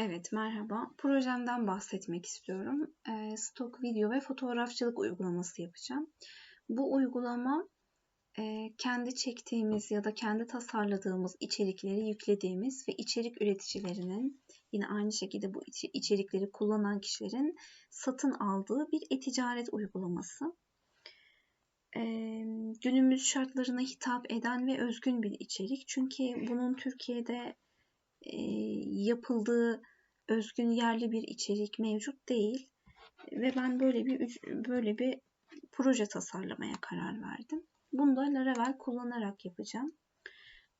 Evet, merhaba. Projemden bahsetmek istiyorum. E, stok video ve fotoğrafçılık uygulaması yapacağım. Bu uygulama e, kendi çektiğimiz ya da kendi tasarladığımız içerikleri yüklediğimiz ve içerik üreticilerinin yine aynı şekilde bu içerikleri kullanan kişilerin satın aldığı bir e-ticaret uygulaması. E, günümüz şartlarına hitap eden ve özgün bir içerik. Çünkü bunun Türkiye'de yapıldığı özgün yerli bir içerik mevcut değil ve ben böyle bir böyle bir proje tasarlamaya karar verdim. Bunu da Laravel kullanarak yapacağım.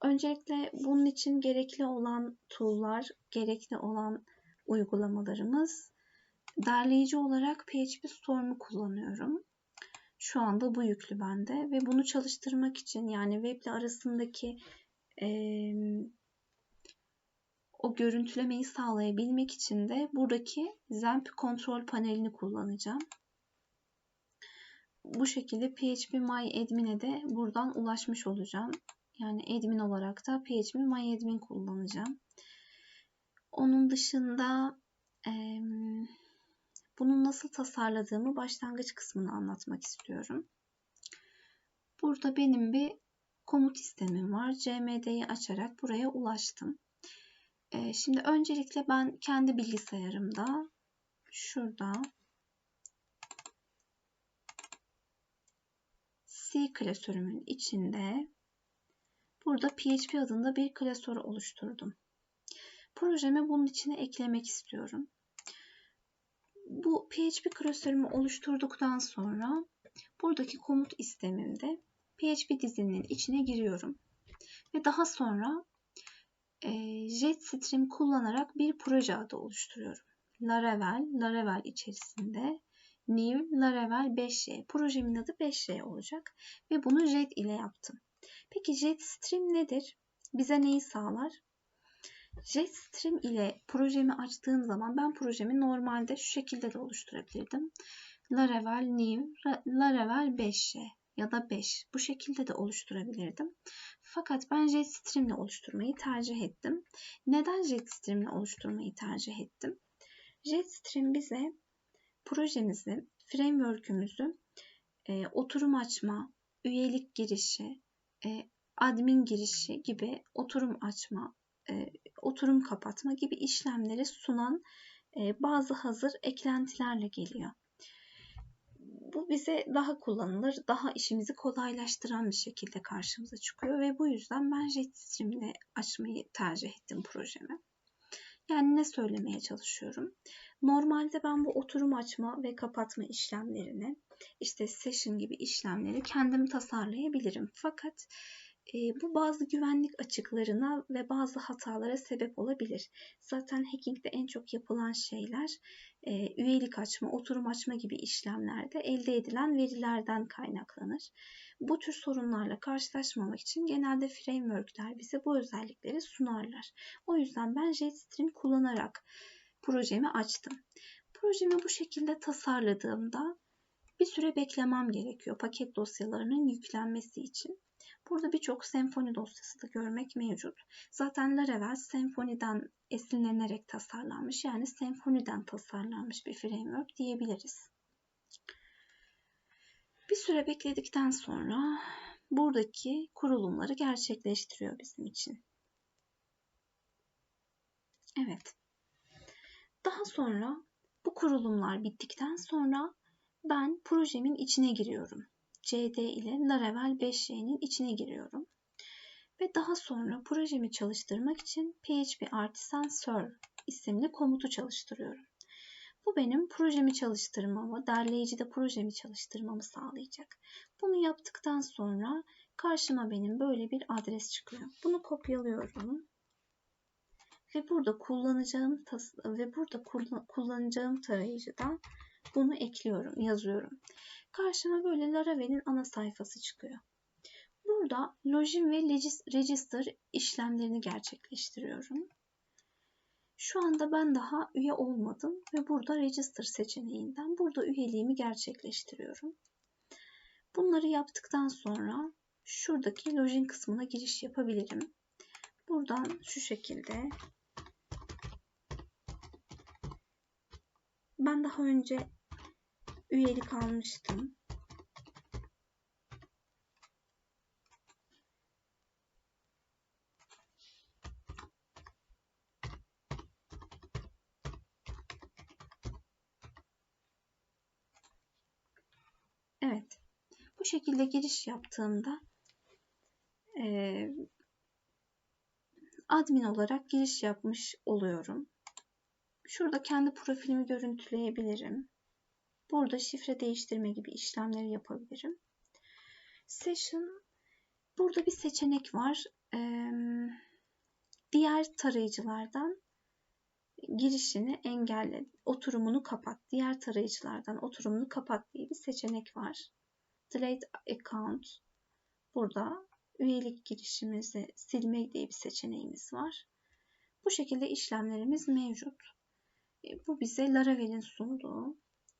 Öncelikle bunun için gerekli olan tool'lar, gerekli olan uygulamalarımız derleyici olarak PHP Storm'u kullanıyorum. Şu anda bu yüklü bende ve bunu çalıştırmak için yani web ile arasındaki e, o görüntülemeyi sağlayabilmek için de buradaki XAMPP kontrol panelini kullanacağım. Bu şekilde PHP My Admin'e de buradan ulaşmış olacağım. Yani admin olarak da PHP My Admin kullanacağım. Onun dışında e, bunu nasıl tasarladığımı başlangıç kısmını anlatmak istiyorum. Burada benim bir komut sistemim var. CMD'yi açarak buraya ulaştım. E, şimdi öncelikle ben kendi bilgisayarımda şurada C klasörümün içinde burada PHP adında bir klasör oluşturdum. Projemi bunun içine eklemek istiyorum. Bu PHP klasörümü oluşturduktan sonra buradaki komut istemimde PHP dizinin içine giriyorum. Ve daha sonra JetStream kullanarak bir proje adı oluşturuyorum. Laravel, Laravel içerisinde New Laravel 5Y. Projemin adı 5Y olacak ve bunu Jet ile yaptım. Peki JetStream nedir? Bize neyi sağlar? JetStream ile projemi açtığım zaman ben projemi normalde şu şekilde de oluşturabilirdim. Laravel New Laravel 5Y ya da 5 bu şekilde de oluşturabilirdim. Fakat ben JetStream ile oluşturmayı tercih ettim. Neden JetStream ile oluşturmayı tercih ettim? JetStream bize projemizi, framework'ümüzü e, oturum açma, üyelik girişi, e, admin girişi gibi oturum açma, e, oturum kapatma gibi işlemleri sunan e, bazı hazır eklentilerle geliyor bize daha kullanılır, daha işimizi kolaylaştıran bir şekilde karşımıza çıkıyor ve bu yüzden ben Jetstream ile açmayı tercih ettim projemi. Yani ne söylemeye çalışıyorum? Normalde ben bu oturum açma ve kapatma işlemlerini, işte session gibi işlemleri kendim tasarlayabilirim. Fakat e, bu bazı güvenlik açıklarına ve bazı hatalara sebep olabilir. Zaten hacking'de en çok yapılan şeyler e, üyelik açma, oturum açma gibi işlemlerde elde edilen verilerden kaynaklanır. Bu tür sorunlarla karşılaşmamak için genelde frameworkler bize bu özellikleri sunarlar. O yüzden ben JetStream kullanarak projemi açtım. Projemi bu şekilde tasarladığımda bir süre beklemem gerekiyor paket dosyalarının yüklenmesi için. Burada birçok senfoni dosyası da görmek mevcut. Zaten Laravel senfoniden esinlenerek tasarlanmış yani senfoniden tasarlanmış bir framework diyebiliriz. Bir süre bekledikten sonra buradaki kurulumları gerçekleştiriyor bizim için. Evet. Daha sonra bu kurulumlar bittikten sonra ben projemin içine giriyorum. CD ile Laravel 5J'nin içine giriyorum. Ve daha sonra projemi çalıştırmak için PHP Artisan Serve isimli komutu çalıştırıyorum. Bu benim projemi çalıştırmamı, derleyicide projemi çalıştırmamı sağlayacak. Bunu yaptıktan sonra karşıma benim böyle bir adres çıkıyor. Bunu kopyalıyorum. Ve burada kullanacağım ve burada kullanacağım tarayıcıdan bunu ekliyorum, yazıyorum. Karşıma böyle Laravel'in ana sayfası çıkıyor. Burada login ve register işlemlerini gerçekleştiriyorum. Şu anda ben daha üye olmadım ve burada register seçeneğinden burada üyeliğimi gerçekleştiriyorum. Bunları yaptıktan sonra şuradaki login kısmına giriş yapabilirim. Buradan şu şekilde Ben daha önce üyelik almıştım. Evet. Bu şekilde giriş yaptığımda e, admin olarak giriş yapmış oluyorum. Şurada kendi profilimi görüntüleyebilirim. Burada şifre değiştirme gibi işlemleri yapabilirim. Session burada bir seçenek var. Ee, diğer tarayıcılardan girişini engelle, oturumunu kapat. Diğer tarayıcılardan oturumunu kapat diye bir seçenek var. Delete account. Burada üyelik girişimizi silme diye bir seçeneğimiz var. Bu şekilde işlemlerimiz mevcut. E, bu bize Laravel'in sunduğu,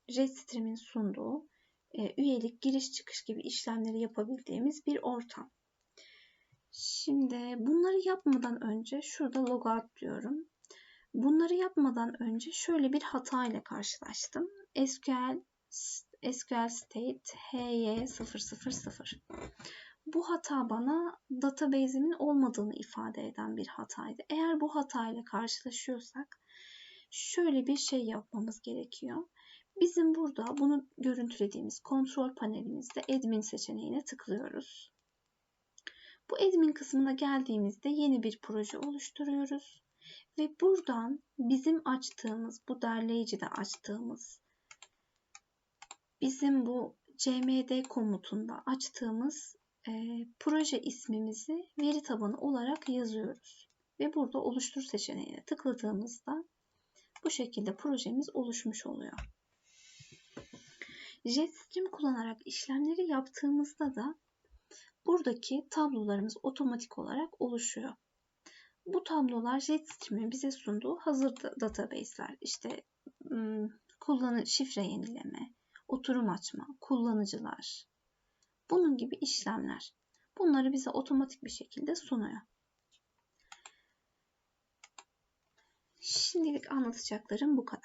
Jetstream'in sunduğu e, üyelik, giriş çıkış gibi işlemleri yapabildiğimiz bir ortam. Şimdi bunları yapmadan önce şurada logout diyorum. Bunları yapmadan önce şöyle bir hata ile karşılaştım. SQL SQL state hy000. Bu hata bana database'imin olmadığını ifade eden bir hataydı. Eğer bu hatayla karşılaşıyorsak şöyle bir şey yapmamız gerekiyor. Bizim burada bunu görüntülediğimiz kontrol panelimizde admin seçeneğine tıklıyoruz. Bu admin kısmına geldiğimizde yeni bir proje oluşturuyoruz. Ve buradan bizim açtığımız, bu derleyicide açtığımız, bizim bu cmd komutunda açtığımız e, proje ismimizi veri tabanı olarak yazıyoruz. Ve burada oluştur seçeneğine tıkladığımızda bu şekilde projemiz oluşmuş oluyor. JetStream kullanarak işlemleri yaptığımızda da buradaki tablolarımız otomatik olarak oluşuyor. Bu tablolar JetStream'in bize sunduğu hazır database'ler. İşte kullanı şifre yenileme, oturum açma, kullanıcılar. Bunun gibi işlemler. Bunları bize otomatik bir şekilde sunuyor. Şimdilik anlatacaklarım bu kadar.